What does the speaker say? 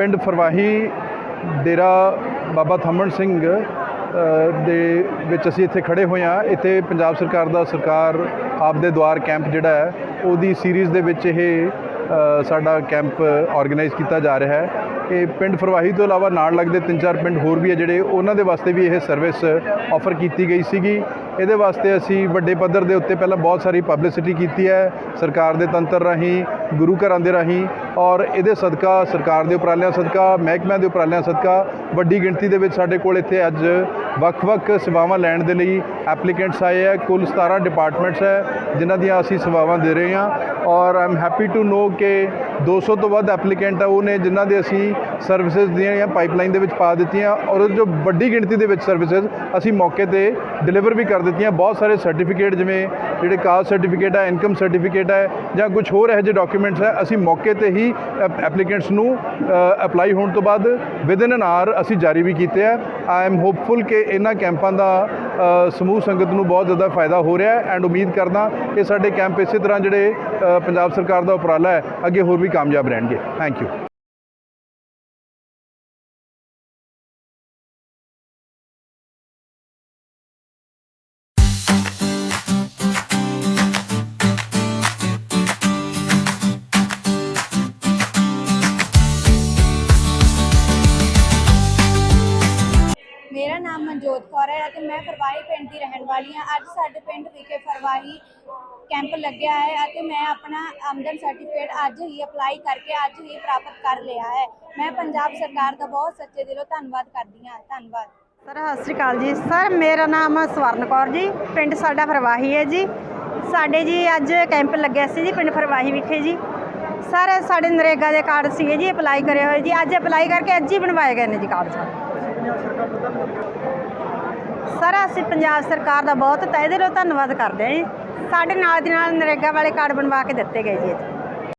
ਪਿੰਡ ਫਰਵਾਹੀ ਡੇਰਾ ਬਾਬਾ ਥੰਮਣ ਸਿੰਘ ਦੇ ਵਿੱਚ ਅਸੀਂ ਇੱਥੇ ਖੜੇ ਹੋਏ ਹਾਂ। ਇੱਥੇ ਪੰਜਾਬ ਸਰਕਾਰ ਦਾ ਸਰਕਾਰ ਆਪ ਦੇ ਦੁਆਰ ਕੈਂਪ ਜਿਹੜਾ ਹੈ, ਉਹਦੀ ਸੀਰੀਜ਼ ਦੇ ਵਿੱਚ ਇਹ ਸਾਡਾ ਕੈਂਪ ਆਰਗੇਨਾਈਜ਼ ਕੀਤਾ ਜਾ ਰਿਹਾ ਹੈ। ਇਹ ਪਿੰਡ ਫਰਵਾਹੀ ਤੋਂ ਇਲਾਵਾ ਨਾਲ ਲੱਗਦੇ ਤਿੰਨ ਚਾਰ ਪਿੰਡ ਹੋਰ ਵੀ ਹੈ ਜਿਹੜੇ ਉਹਨਾਂ ਦੇ ਵਾਸਤੇ ਵੀ ਇਹ ਸਰਵਿਸ ਆਫਰ ਕੀਤੀ ਗਈ ਸੀਗੀ। ਇਹਦੇ ਵਾਸਤੇ ਅਸੀਂ ਵੱਡੇ ਪੱਧਰ ਦੇ ਉੱਤੇ ਪਹਿਲਾਂ ਬਹੁਤ ਸਾਰੀ ਪਬਲਿਸਿਟੀ ਕੀਤੀ ਹੈ। ਸਰਕਾਰ ਦੇ ਤੰਤਰ ਰਾਹੀਂ ਗੁਰੂ ਘਰਾਂ ਦੇ ਰਾਹੀਂ ਔਰ ਇਹਦੇ ਸਦਕਾ ਸਰਕਾਰ ਦੇ ਉਪਰਾਲਿਆਂ ਸਦਕਾ, ਮਹਿਕਮਿਆਂ ਦੇ ਉਪਰਾਲਿਆਂ ਸਦਕਾ, ਵੱਡੀ ਗਿਣਤੀ ਦੇ ਵਿੱਚ ਸਾਡੇ ਕੋਲ ਇੱਥੇ ਅੱਜ ਵੱਖ-ਵੱਖ ਸੇਵਾਵਾਂ ਲੈਣ ਦੇ ਲਈ ਐਪਲੀਕੈਂਟਸ ਆਏ ਹੈ ਕੁੱਲ 17 ਡਿਪਾਰਟਮੈਂਟਸ ਹੈ, ਜਿਨ੍ਹਾਂ ਦੀਆਂ ਅਸੀਂ ਸੇਵਾਵਾਂ ਦੇ ਰਹੇ ਹਾਂ ਔਰ ਆਮ ਹੈਪੀ ਟੂ ਨੋ ਕਿ 200 ਤੋਂ ਵੱਧ ਐਪਲੀਕੈਂਟ ਆ, ਉਹ ਨੇ ਜਿਨ੍ਹਾਂ ਦੇ ਅਸੀਂ ਸਰਵਿਸਿਜ਼ ਦੀਆਂ ਪਾਈਪਲਾਈਨ ਦੇ ਵਿੱਚ ਪਾ ਦਿੱਤੀਆਂ ਔਰ ਜੋ ਵੱਡੀ ਗਿਣਤੀ ਦੇ ਵਿੱਚ ਸਰਵਿਸਿਜ਼ ਅਸੀਂ ਮੌਕੇ ਤੇ ਡਿਲੀਵਰ ਵੀ ਕਰ ਦਿੱਤੀਆਂ। ਬਹੁਤ ਸਾਰੇ ਸਰਟੀਫਿਕੇਟ ਜਿਵੇਂ ਜਿਹੜੇ ਕਾਸਟ ਸਰਟੀਫਿਕੇਟ ਹੈ ਇਨਕਮ ਸਰਟੀਫਿਕੇਟ ਹੈ ਜਾਂ ਕੁਝ ਹੋਰ ਇਹੋ ਜਿਹੇ ਡਾਕੂਮੈਂਟਸ ਹੈ, ਅਸੀਂ ਮੌਕੇ ਤੇ ਹੀ ਐਪਲੀਕੈਂਟਸ ਨੂੰ ਅਪਲਾਈ ਹੋਣ ਤੋਂ ਬਾਅਦ ਵਿਦਨ ਐਨ ਆਰ ਅਸੀਂ ਜਾਰੀ ਵੀ ਕੀਤੇ ਆ। ਆਈ ਐਮ ਹੋਪਫੁਲ ਕਿ ਇਹਨਾਂ ਕੈਂਪਾਂ ਦਾ ਸਮੂਹ ਸੰਗਤ ਨੂੰ ਬਹੁਤ ਜ਼ਿਆਦਾ ਫਾਇਦਾ ਹੋ ਰਿਹਾ ਹੈ ਐਂਡ ਉਮੀਦ ਕਰਦਾ ਕਿ ਸਾਡੇ ਕੈਂਪ ਇਸੇ ਤਰ੍ਹਾਂ ਜਿਹੜੇ ਪੰਜਾਬ ਸਰਕਾਰ ਦਾ ਉਪਰਾਲਾ ਹੈ, ਅੱਗੇ ਹੋਰ ਵੀ ਕਾਮਯਾਬ ਰਹਿਣਗੇ। ਥੈਂਕ ਯੂ ਮੇਰਾ ਨਾਮ ਮਨਜੋਤ ਕੌਰ ਹੈ ਅਤੇ ਮੈਂ ਫਰਵਾਹੀ ਪਿੰਡ ਦੀ ਰਹਿਣ ਵਾਲੀ ਹਾਂ। ਅੱਜ ਸਾਡੇ ਪਿੰਡ ਵਿਖੇ ਫਰਵਾਹੀ ਕੈਂਪ ਲੱਗਿਆ ਹੈ ਅਤੇ ਮੈਂ ਆਪਣਾ ਆਮਦਨ ਸਰਟੀਫਿਕੇਟ ਅੱਜ ਹੀ ਅਪਲਾਈ ਕਰਕੇ ਅੱਜ ਹੀ ਪ੍ਰਾਪਤ ਕਰ ਲਿਆ ਹੈ। ਮੈਂ ਪੰਜਾਬ ਸਰਕਾਰ ਦਾ ਬਹੁਤ ਸੱਚੇ ਦਿਲੋਂ ਧੰਨਵਾਦ ਕਰਦੀ ਹਾਂ। ਧੰਨਵਾਦ। ਸਰ, ਸਤਿ ਸ਼੍ਰੀ ਅਕਾਲ ਜੀ। ਸਰ, ਮੇਰਾ ਨਾਮ ਸਵਰਨ ਕੌਰ ਜੀ। ਪਿੰਡ ਸਾਡਾ ਫਰਵਾਹੀ ਹੈ ਜੀ। ਸਾਡੇ ਜੀ ਅੱਜ ਕੈਂਪ ਲੱਗਿਆ ਸੀ ਜੀ ਪਿੰਡ ਫਰਵਾਹੀ ਵਿਖੇ ਜੀ। ਸਰ, ਸਾਡੇ ਨਰੇਗਾ ਦੇ ਕਾਰਡ ਸੀਗੇ ਜੀ ਅਪਲਾਈ ਕਰੇ ਹੋਏ ਜੀ। ਅੱਜ ਅਪਲਾਈ ਕਰਕੇ ਅੱਜ ਹੀ ਬਣਵਾਏ ਗਏ ਨੇ ਜੀ ਕਾਰਡ ਸਾਡੇ ਸਰ, ਅਸੀਂ ਪੰਜਾਬ ਸਰਕਾਰ ਦਾ ਬਹੁਤ ਤਹਿ ਦਿਲੋਂ ਧੰਨਵਾਦ ਕਰਦੇ ਹਾਂ ਜੀ। ਸਾਡੇ ਨਾਲ ਦੀ ਨਾਲ ਨਰੇਗਾ ਵਾਲੇ ਕਾਰਡ ਬਣਵਾ ਕੇ ਦਿੱਤੇ ਗਏ ਜੀ ਇੱਥੇ।